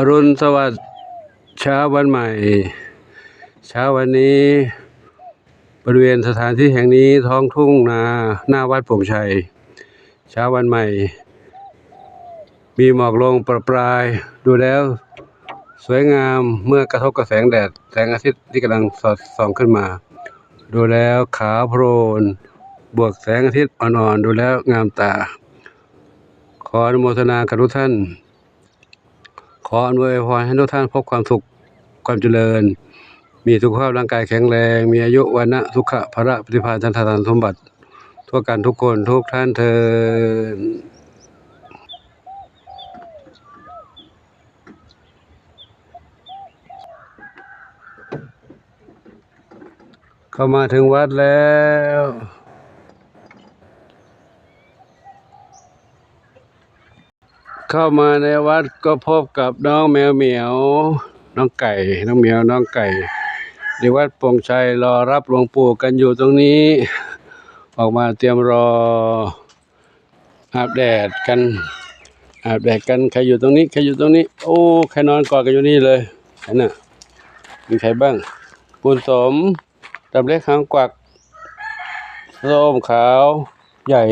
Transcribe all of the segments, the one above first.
อรุณสวัสดิ์เช้าวันใหม่ เช้าวันนี้ บริเวณสถานที่แห่งนี้ท้องทุ่งนาหน้าวัดโป่งชัย เช้าวันใหม่ มีหมอกลงประปราย ดูแล้วสวยงามเมื่อกระทบกับแสงแดด แสงอาทิตย์ที่กำลังสอดส่องขึ้นมา ดูแล้วขาวโพลนบวกแสงอาทิตย์อ่อนๆ ดูแล้วงามตา ขออนุโมทนากับทุกท่าน ขออำนวยพรให้ทุกท่านพบความสุขความเจริญ มีสุขภาพร่างกายแข็งแรง มีอายุวันนะสุขะพระปฏิภาณจันทานสมบัติทั่วกันทุกคนทุกท่านเทินเข้ามาถึงวัดแล้ว เข้ามาในวัดก็พบกับน้องแมวเหมียว น้องไก่ น้องเหมียวน้องไก่ ในวัดปงชัยรอรับหลวงปู่กันอยู่ตรงนี้ ออกมาเตรียมรออาบแดดกันอาบแดดกันใครอยู่ตรงนี้ใครอยู่ตรงนี้ โอ้ใครนอนกอดกันอยู่นี่เลยนั่นน่ะมีใครบ้างบุญสมดำเล็กหางกวักส้มขาวใหญ่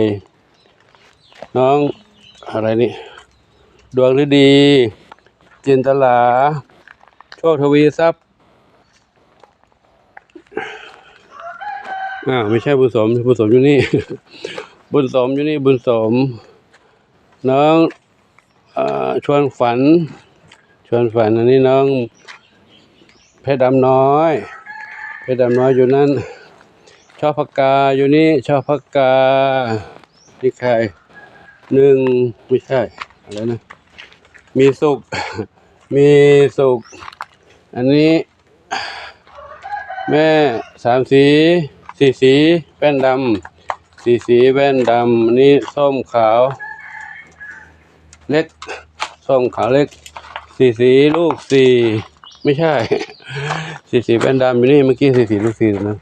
น้องอะไรนี่ ดวงฤดี จินตลา โชคทวีทรัพย์อ้าวไม่ใช่บุญสม บุญสมอยู่นี่ บุญสมอยู่นี่บุญสม น้องอชวนฝัน ชวนฝันอันนี้น้อง เพชรดำน้อย เพชรดำน้อยอยู่นั่นชอบพักกาอยู่นี่ชอบพักกานี่ใครหนึ่งไม่ใช่อะไรนะ มีสุข มีสุข อันนี้ แม่สามสีสีสีแว่นดำสีสีแว่นดำอันนี้ส้มขาว เล็ก ส้มขาวเล็ก สีสีลูกสี่ไม่ใช่ สีสีแว่นดำอยู่นี่เมื่อกี้สีสีลูกสี่นะ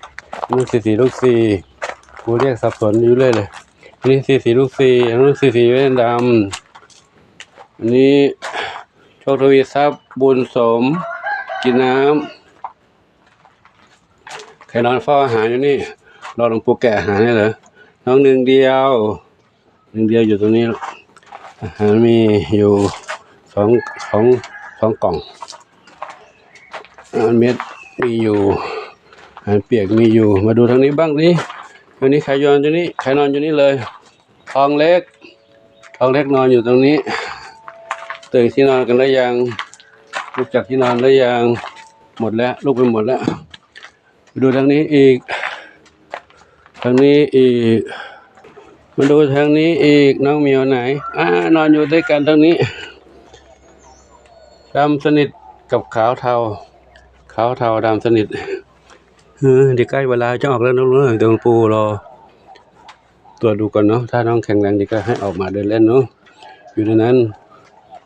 นี่สีสีลูกสี่กูเรียกสับสนอยู่เรื่อยเลยอันนี้สีสีลูกสี่อันนู้นสีสีแว่นดำ อันนี้โชคทวีทรัพย์บุญสม กินน้ำใครนอนเฝ้าอาหารอยู่นี่ รอหลวงปู่แกะอาหารนี่เหรอ น้องหนึ่งเดียว หนึ่งเดียวอยู่ตรงนี้อาหารมีอยู่สองสองสองกล่องอาหารเม็ดมีอยู่อาหารเปียกมีอยู่ มาดูทางนี้บ้างดิวันนี้ใครนอนอยู่นี่ใครนอนอยู่นี่เลย ทองเล็ก ทองเล็กนอนอยู่ตรงนี้ ตื่นที่นอนกันแล้วยังลุกจากที่นอนแล้วยังหมดแล้วลุกไปหมดแล้วไปดูทางนี้อีก ทางนี้อีกมาดูทางนี้อีกน้องเมียวไหนอ่านอนอยู่ด้วยกันทางนี้ดำสนิทกับขาวเทา ขาวเทาดำสนิทเออเดี๋ยวใกล้เวลาจะออกแล้วน้องเนอะเดี๋ยวงปูรอตรวดูก่อนเนาะถ้าน้องแข็งแรงดีก็ให้ออกมาเดินเล่นเนาะอยู่ในนั้น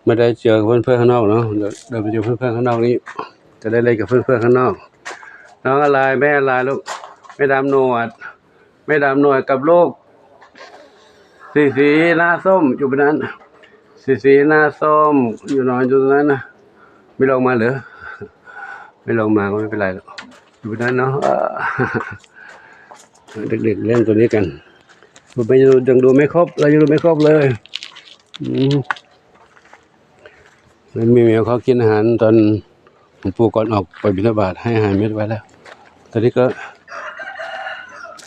ไม่ได้เจอเพื่อนเพื่อนข้างนอกเนาะเดี๋ยวเดินไปเจอเพื่อนเพื่อนข้างนอกนี้ จะได้เล่นกับเพื่อนเพื่อนข้างนอก น้องอะไรแม่อะไรลูกไม่ดำหนวดไม่ดำหนวดกับลูกสีสีหน้าส้มอยู่บนนั้นสีสีหน้าส้มอยู่นอนอยู่ตรงนั้นนะไม่ลงมาเหรอไม่ลงมาก็ไม่เป็นไรหรอกอยู่บนนั้นเนาะเด็กๆเล่นตัวนี้กันมันไปดูยังดูไม่ครบ เรายังดูไม่ครบเลย อืม มันมีแมวเขากินอาหารตอนหลวงปู่ก่อนออกไปบิณฑบาตให้อาหารเม็ดไว้แล้ว ตอนนี้ก็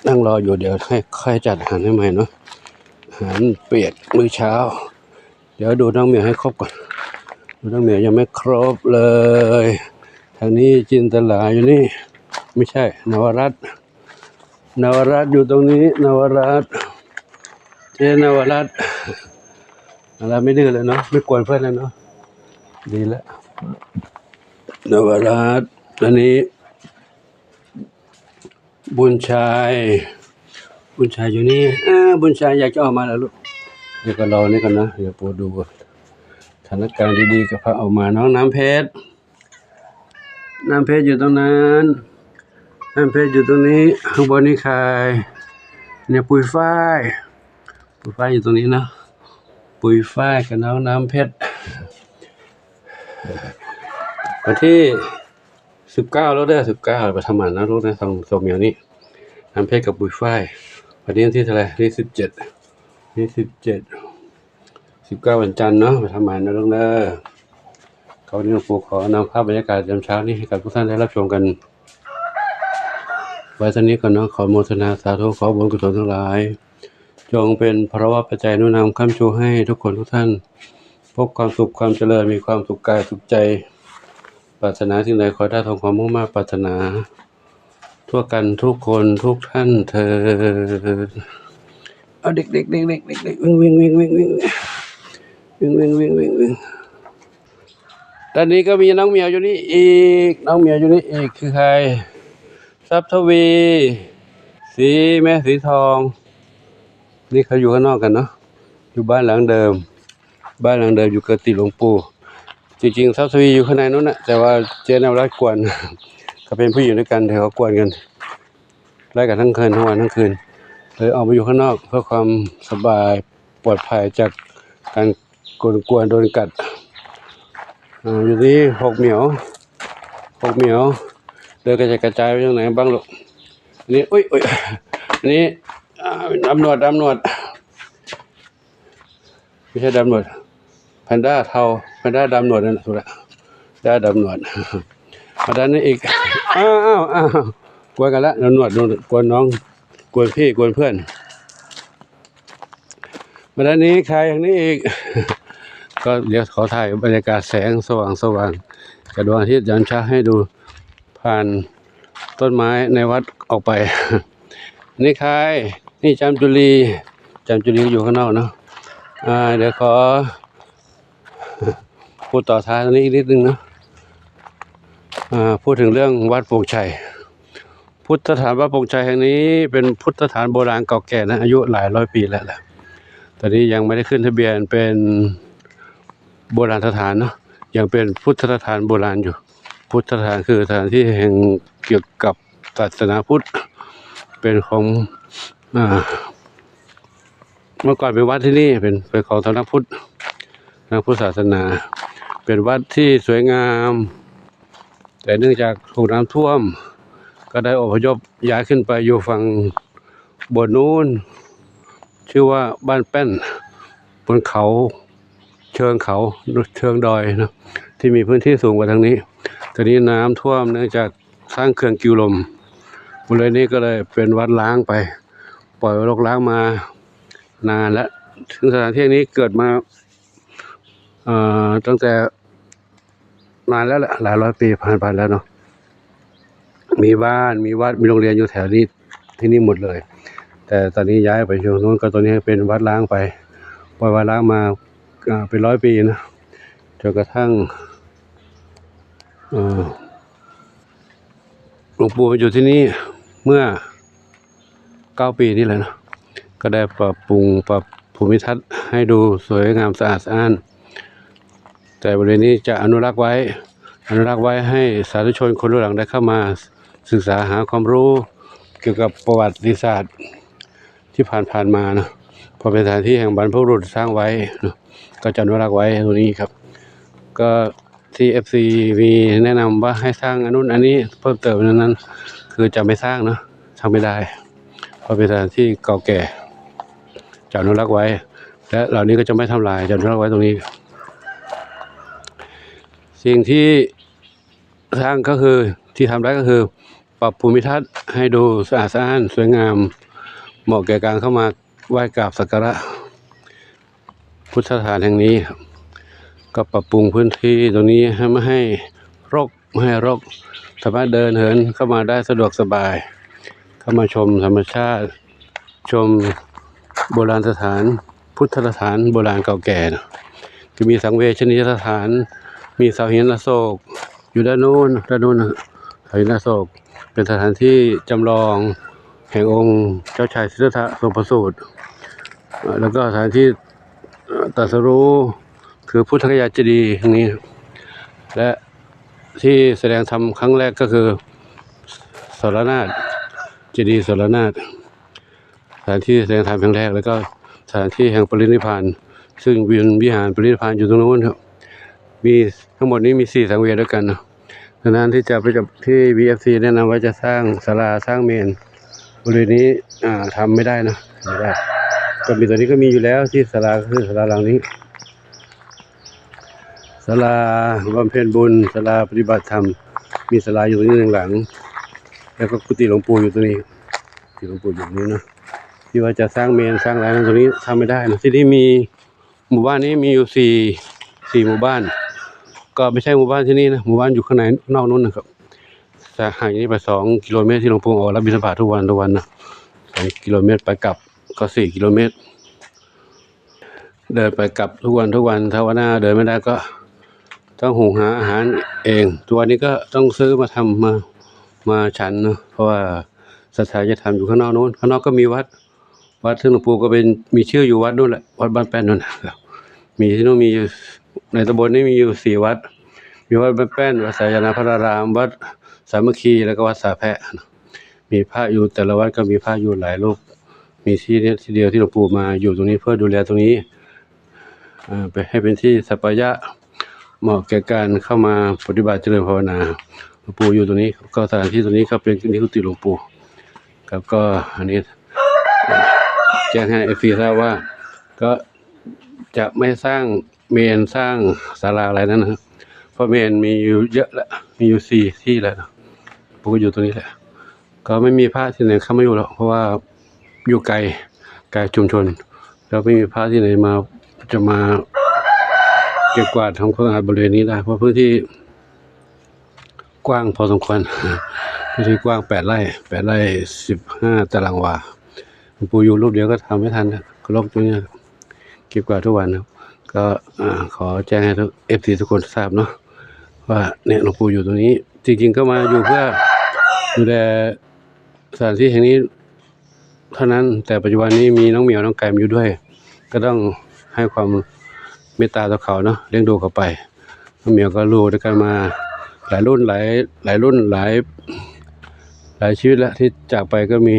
นั่งรออยู่เดี๋ยวให้ค่อยจัดอาหารให้ใหม่เนาะอาหารเปียกมื้อเช้า เดี๋ยวดูน้องเมียให้ครบก่อนดูน้องเมียยังไม่ครบเลย ทางนี้จินตลาอยู่นี่ ไม่ใช่ นวรัตนวรัตอยู่ตรงนี้ นวรัตเจนวรัตน์นวรัตไม่ดื้อเลยเนาะไม่กวนเพื่อนเลยเนาะ ดีแล้วนวราชอันนี้ บุญชัยบุญชัยอยู่นี่เออบุญชัยอยากจะออกมาแล้วลูกเดี๋ยวก็รอนี่กันนะเดี๋ยวปูดูสถานการณ์ดีๆกับพระออกมาน้องน้ำเพชรน้ำเพชรอยู่ตรงนั้นน้ำเพชรอยู่ตรงนี้ข้างบนนี่ใครเนี่ยปุยฝ้าย ปุยฝ้ายอยู่ตรงนี้นะ ปุยฝ้ายกับน้องน้ำเพชร วันที่สิบเก้าแล้วได้สิบเก้าไปทำหมันนะลูกนะทางโซเมียวนี่ทำเพศกับบุยฝ้ายวันนี้วันที่เท่าไหร่ที่สิบเจ็ดที่สิบเจ็ดสิบเก้าวันจันทร์เนาะไปทำหมันนะลูกนะเขาวันนี้หลวงปู่ขอนำภาพบรรยากาศยามเช้านี้ให้กับทุกท่านได้รับชมกันไว้ท่านี้ก่อนเนาะขอโมทนาสาธุขอบุญกุศลทั้งหลาย จงเป็นพระวปัจจัยนุนำค้ำชูให้ทุกคนทุกท่าน พบความสุขความเจริญมีความสุขกายสุขใจ ปรารถนาสิ่งใดขอได้ทองความมุ่งมั่นปรารถนา ทั่วกันทุกคนทุกท่านเธอเอาเด็กเด็กเด็กเด็กเด็กเด็กวิ่งวิ่งวิ่งวิ่งวิ่งวิ่งวิ่งวิ่งวิ่งวิ่งตอนนี้ก็มีน้องเหมียวอยู่นี่อีก น้องเหมียวอยู่นี่อีกคือใครทรัพย์ทวี สีแม่สีทอง นี่เขาอยู่ข้างนอกกันเนาะอยู่บ้านหลังเดิม บ้านหลังเดิมอยู่กับติหลวงปู่ จริงๆทรัพย์ทวีอยู่ข้างในนู้นนะแต่ว่าเจ๊นวรัตกวนเขาเป็นผู้หญิงด้วยกันแต่เขากวนกันไล่กันทั้งคืนทั้งวันทั้งคืนเลยออกมาอยู่ข้างนอกเพื่อความสบายปลอดภัยจากการกวนกวนโดนกัดอ่าอยู่ที่หกเหมียวหกเหมียวเดินกระจายกระจายไปทางไหนบ้างลูกอันนี้อุ้ยอุ้ยอันนี้อ่าดำหนวดดำหนวดไม่ใช่ดำหนวด นด้าเทาแพนด้าดำหนวดนั่นแหละถูกละแพนด้าดำหนวดมาด้านนี้อีก อ้าวอ้าวอ้าวกวนกันละดำหนวดดำหนวดกวนน้องกวนพี่กวนเพื่อนมาด้านนี้ใครอย่างนี้อีก ก็เดี๋ยวขอถ่ายบรรยากาศแสงสว่างสว่างๆกับดวงอาทิตย์ยามเช้าให้ดูผ่านต้นไม้ในวัดออกไป นี่ใคร นี่จามจุลีจามจุลีอยู่ข้างนอกเนาะอ่าเดี๋ยวขอ พูดต่อท้ายตรงนี้อีกนิดนึงนะอ่าพูดถึงเรื่องวัดโป่งชัย พุทธสถานวัดโป่งชัยแห่งนี้ เป็นพุทธสถานโบราณเก่าแก่นะอายุหลายร้อยปีแล้วแหละตอนนี้ยังไม่ได้ขึ้นทะเบียนเป็นโบราณสถานเนาะยังเป็นพุทธสถานโบราณอยู่ พุทธสถานคือสถานที่แห่งเกี่ยวกับศาสนาพุทธเป็นของอ่าเมื่อก่อนเป็นวัดที่นี่เป็นเป็นของสำนักพุทธนักพุทธศาสนา เป็นวัดที่สวยงาม แต่เนื่องจากถูกน้ำท่วม ก็ได้อพยพย้ายขึ้นไปอยู่ฝั่งบนนู้น ชื่อว่าบ้านแป้นบนเขาเชิงเขาเชิงดอยนะที่มีพื้นที่สูงกว่าทางนี้ตอนนี้น้ำท่วมเนื่องจากสร้างเขื่อนกิวลมบริเวณนี้ก็เลยเป็นวัดล้างไป ปล่อยรกล้างมานานแล้วถึงสถานที่นี้เกิดมา ตั้งแต่นานแล้วแหละหลายร้อยปีผ่านไปแล้วเนาะมีบ้านมีวัดมีโรงเรียนอยู่แถวนี้ที่นี่หมดเลย แต่ตอนนี้ย้ายไปอยู่นู้นก็ตอนนี้เป็นวัดล้างไปปล่อยวัดล้างมาเป็นร้อยปีนะจนกระทั่งหลวงปู่มาอยู่ที่นี่เมื่อเก้าปีนี่แหละนะก็ได้ปรับปรุงปรับภูมิทัศน์ให้ดูสวยงามสะอาดสะอ้าน แต่บริเวณนี้จะอนุรักษ์ไว้ อนุรักษ์ไว้ให้สาธุชนคนรุ่นหลังได้เข้ามาศึกษาหาความรู้เกี่ยวกับประวัติศาสตร์ที่ผ่านผ่านมานะพอเป็นสถานที่แห่งบรรพบุรุษสร้างไว้นะก็จะอนุรักษ์ไว้ตรงนี้ครับ ก็ที่ FC มีแนะนำว่าให้สร้างอันนู้นอันนี้เพิ่มเติมนั้นนั้นคือจะไม่สร้างเนอะทำไม่ได้ เพราะเป็นสถานที่เก่าแก่จะอนุรักษ์ไว้ และเหล่านี้ก็จะไม่ทำลายจะอนุรักษ์ไว้ตรงนี้ สิ่งที่สร้างก็คือที่ทำได้ก็คือ ปรับภูมิทัศน์ให้ดูสะอาดสะอ้านสวยงาม เหมาะแก่การเข้ามาไหว้กราบสักการะ พุทธสถานแห่งนี้ครับก็ปรับปรุงพื้นที่ตรงนี้ให้ไม่ให้รกไม่ให้รกสามารถเดินเหินเข้ามาได้สะดวกสบาย เข้ามาชมธรรมชาติ ชมโบราณสถาน พุทธสถานโบราณเก่าแก่นะมีสังเวชนียสถาน มีเสาหินอโศก อยู่ด้านโน้นด้านโน้นเสาหินอโศก เป็นสถานที่จำลองแห่งองค์เจ้าชายสิทธัตถะทรงประสูติแล้วก็สถานที่ตัสรู้คือพุทธคยาเจดีย์ตรงนี้ และที่แสดงธรรมครั้งแรกก็คือสรนาถเจดีย์สรนาถสถานที่แสดงธรรมครั้งแรก แล้วก็สถานที่แห่งปรินิพาน ซึ่งวินวิหารปรินิพพานอยู่ตรงนู้นครับ มีทั้งหมดนี้มีสี่สังเวียนด้วยกันนะดังนั้นที่จะไปจับที่ BFC แนะนำว่าจะสร้างศาลาสร้างเมนบริเวณนี้อ่าทำไม่ได้นะไม่ได้ก็มีตัวนี้ก็มีอยู่แล้วที่ศาลาคือศาลาหลังนี้ศาลาบำเพ็ญบุญศาลาปฏิบัติธรรมมีศาลาอยู่ตรงนี้หนึ่งหลัง แล้วก็กุฏิหลวงปู่อยู่ตรงนี้กุฏิหลวงปู่อยู่ตรงนี้นะที่ว่าจะสร้างเมนสร้างอะไรนั้นตรงนี้ทำไม่ได้นะที่นี่มีหมู่บ้านนี้มีอยู่สี่สี่หมู่บ้าน ก็ไม่ใช่หมู่บ้านที่นี่นะหมู่บ้านอยู่ข้างในนอกนู้นนะครับแต่ห่างจากนี้ไปสองกิโลเมตรที่หลวงปู่ออกรับบิณฑบาตทุกวันทุกวันนะสองกิโลเมตรไปกลับก็สี่กิโลเมตร เดินไปกลับทุกวันทุกวันถ้าวันหน้าเดินไม่ได้ก็ต้องหุงหาอาหารเองตัวนี้ก็ต้องซื้อมาทำมามาฉันนะเพราะว่าศรัทธาจะทำอยู่ข้างนอกนู้นข้างนอกก็มีวัด วัดซึ่หลวงปู่ก็เป็นมีชื่ออยู่วัดนู่นแหละวัดบ้านแป้นนู่นนะครับมีที่นู่นมีอยู่ ในตำบลนี้มีอยู่สี่วัด มีวัดบ้านแป้นวัดสายนาพระราม วัดสามัคคีแล้วก็วัดสาแพะ มีพระอยู่แต่ละวัดก็มีพระอยู่หลายรูป มีที่เนี้ที่เดียวที่หลวงปู่มาอยู่ตรงนี้เพื่อดูแลตรงนี้อ่าไปให้เป็นที่สัปายะเหมาะแก่การเข้ามาปฏิบัติเจริญภาวนาหลวงปู่อยู่ตรงนี้ ก็สถานที่ตรงนี้ก็เป็นนิคุติหลวงปู่ครับก็อันนี้แจ้งให้เอฟซีทราบว่าก็จะไม่สร้าง เมนสร้างศาลาอะไรนั้นนะครับเพราะเมนมีอยู่เยอะแล้วมีอยู่สี่ที่แล้วนะปู่ก็อยู่ตรงนี้แหละ ก็ไม่มีพระที่ไหนเข้ามาอยู่หรอกเพราะว่าอยู่ไกลไกลชุมชน แล้วไม่มีพระที่ไหนมาจะมาเก็บกวาดทำความสะอาดบริเวณนี้ได้ เพราะพื้นที่กว้างพอสมควรพื้นที่กว้างแปดไร่แปดไร่สิบห้าตารางวาปู่อยู่รูปเดียวก็ทำไม่ทันนะก็ลกตรงเนี้ยเก็บกวาดทุกวันครับ ก็ขอแจ้งให้ทุกเอฟซีทุกคนทราบเนาะว่าเนี่ยหลวงปู่อยู่ตรงนี้ จริง ๆ ก็มาอยู่เพื่อดูแลสถานที่แห่งนี้ เท่านั้นแต่ปัจจุบันนี้มีน้องเหมียวน้องไก่มาอยู่ด้วย ก็ต้องให้ความเมตตาต่อเขาเนาะเลี้ยงดูเขาไปน้องเหมียวก็รู้ด้วยกันมาหลายรุ่นหลายหลายรุ่นหลายหลายชีวิตแล้วที่จากไปก็มี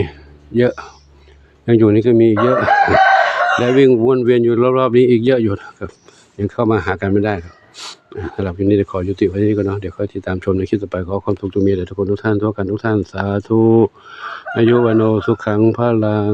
เยอะ ยังอยู่นี่ก็มีเยอะ และวิ่งวนเวียนอยู่รอบๆนี้อีกเยอะอยู่นะครับ ยังเข้ามาหากันไม่ได้ครับสำหรับวันนี้จะขอยุติไว้ที่นี้ก่อนเนาะเดี๋ยวค่อยติดตามชมในคลิปต่อไปขอความสุขจงมีแด่ทุกคนทุกท่านทั่วกันทุกท่านสาธุอายุวันโอสุขังพลัง